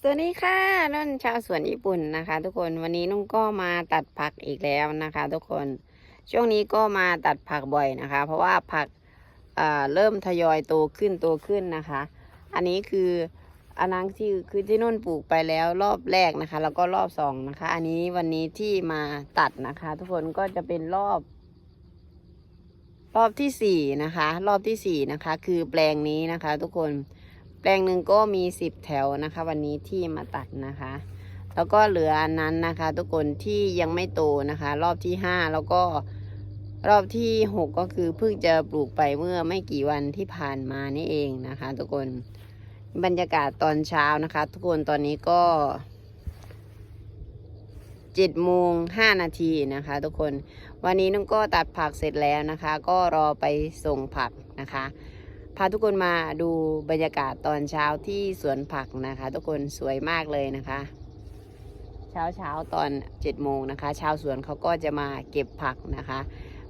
สวัสดีค่ะนุ่นชาวสวนญี่ปุ่นนะคะ ทุกคนวันนี้นุ่นก็มาตัดผักอีกแล้วนะคะ ทุกคนช่วงนี้ก็มาตัดผักบ่อยนะคะ เพราะว่าผักเอ่อเริ่มทยอยโตขึ้นโตขึ้นนะคะ อันนี้คืออันนั้นที่คือที่นุ่นปลูกไปแล้วรอบแรกนะคะ แล้วก็รอบสองนะคะ อันนี้วันนี้ที่มาตัดนะคะ ทุกคนก็จะเป็นรอบ รอบที่สี่นะคะ รอบที่สี่นะคะ คือแปลงนี้นะคะ ทุกคน ปลงหนึ่งก็มีสิบแถวนะคะ วันนี้ที่มาตัดนะคะ แล้วก็เหลืออันนั้นนะคะ ทุกคนที่ยังไม่โตนะคะ รอบที่ห้าแล้วก็รอบที่หกก็คือเพิ่งจะปลูกไปเมื่อไม่กี่วันที่ผ่านมานี่เองนะคะ ทุกคนบรรยากาศตอนเช้านะคะ ทุกคนตอนนี้ก็เจ็ดโมงห้านาทีนะคะ ทุกคนวันนี้นุ่งก็ตัดผักเสร็จแล้วนะคะ ก็รอไปส่งผักนะคะ พาทุกคนมาดูบรรยากาศตอนเช้าที่สวนผักนะคะ ทุกคนสวยมากเลยนะคะ เช้าเช้าตอน7จ็ดโมงนะคะ ชาวสวนเขาก็จะมาเก็บผักนะคะ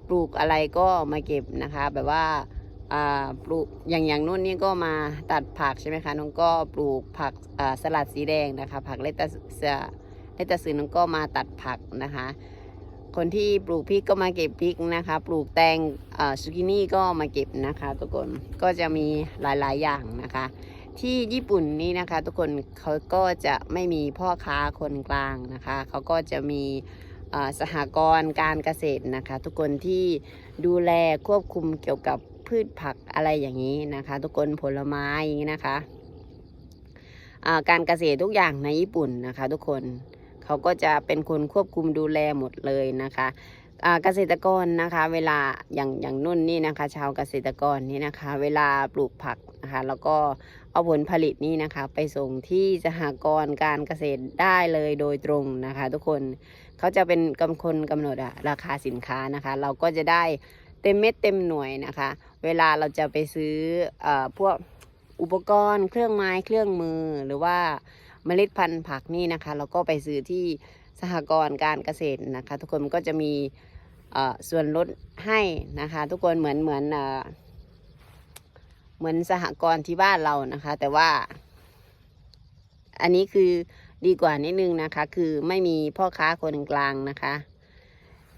ปลูกอะไรก็มาเก็บนะคะ แบบว่าปลูกอย่างอย่างนู้นนี่ก็มาตัดผักใช่ไหมคะน้องก็ปลูกผักสลัดสีแดงนะคะ ผักเลตัสเลตัสซื้อน้องก็มาตัดผักนะคะ คนที่ปลูกพริกก็มาเก็บพริกนะคะ ปลูกแตงซูกินี่ก็มาเก็บนะคะทุกคนก็จะมีหลายๆอย่างนะคะ ที่ญี่ปุ่นนี่นะคะ ทุกคนเขาก็จะไม่มีพ่อค้าคนกลางนะคะ เขาก็จะมีสหกรณ์การเกษตรนะคะ ทุกคนที่ดูแลควบคุมเกี่ยวกับพืชผักอะไรอย่างนี้นะคะ ทุกคนผลไม้อย่างนี้นะคะการเกษตรทุกอย่างในญี่ปุ่นนะคะ ทุกคน เขาก็จะเป็นคนควบคุมดูแลหมดเลยนะคะเกษตรกรนะคะ เวลาอย่างอย่างนุ่นนี่นะคะ ชาวเกษตรกรนี่นะคะ เวลาปลูกผักนะคะ แล้วก็เอาผลผลิตนี่นะคะ ไปส่งที่สหกรณ์การเกษตรได้เลยโดยตรงนะคะ ทุกคนเขาจะเป็นกำคนกำหนดราคาสินค้านะคะ เราก็จะได้เต็มเม็ดเต็มหน่วยนะคะ เวลาเราจะไปซื้ออพวกอุปกรณ์เครื่องไม้เครื่องมือหรือว่า เมล็ดพันธุ์ผักนี่นะคะ เราก็ไปซื้อที่สหกรณ์การเกษตรนะคะ ทุกคนมันก็จะมีส่วนลดให้นะคะ ทุกคนเหมือนเหมือนเหมือนสหกรณ์ที่บ้านเรานะคะ แต่ว่า อันนี้คือดีกว่านิดนึงนะคะ คือไม่มีพ่อค้าคนกลางนะคะ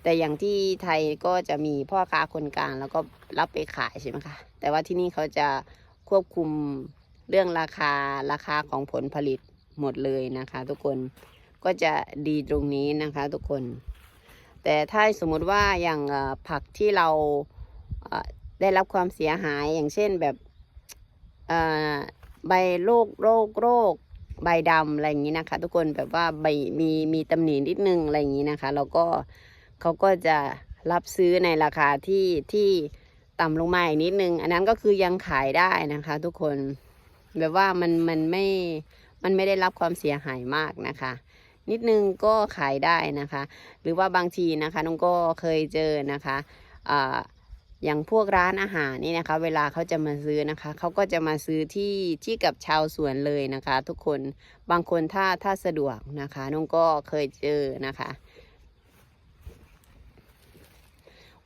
แต่อย่างที่ไทยก็จะมีพ่อค้าคนกลาง แล้วก็รับไปขายใช่ไหมคะแต่ว่าที่นี่เขาจะควบคุมเรื่องราคาราคาของผลผลิต หมดเลยนะคะ ทุกคนก็จะดีตรงนี้นะคะทุกคน แต่ถ้าสมมุติว่าอย่างผักที่เราได้รับความเสียหายอย่างเช่นแบบใบโรคโรคโรคใบดำอะไรอย่างนี้นะคะ ทุกคนแบบว่าใบมีมีตำหนินิดนึงอะไรอย่างนี้นะคะแล้วก็เขาก็จะรับซื้อในราคาที่ที่ต่ำลงมาอีกนิดนึง อันนั้นก็คือยังขายได้นะคะ ทุกคนแบบว่ามันมันไม่ มันไม่ได้รับความเสียหายมากนะคะ นิดนึงก็ขายได้นะคะ หรือว่าบางทีนะคะน้องก็เคยเจอนะคะอย่างพวกร้านอาหารนี่นะคะ เวลาเขาจะมาซื้อนะคะเขาก็จะมาซื้อที่ที่กับชาวสวนเลยนะคะ ทุกคนบางคนถ้าถ้าสะดวกนะคะน้องก็เคยเจอนะคะ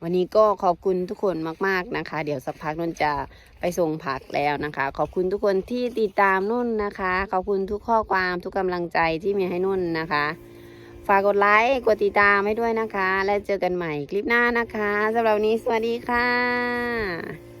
วันนี้ก็ขอบคุณทุกคนมาก ๆนะคะ เดี๋ยวสักพักนุ่นจะไปส่งผักแล้วนะคะ ขอบคุณทุกคนที่ติดตามนุ่นนะคะ ขอบคุณทุกข้อความทุกกำลังใจที่มีให้นุ่นนะคะ ฝากกดไลค์กดติดตามให้ด้วยนะคะ และเจอกันใหม่คลิปหน้านะคะสำหรับวันนี้สวัสดีค่ะ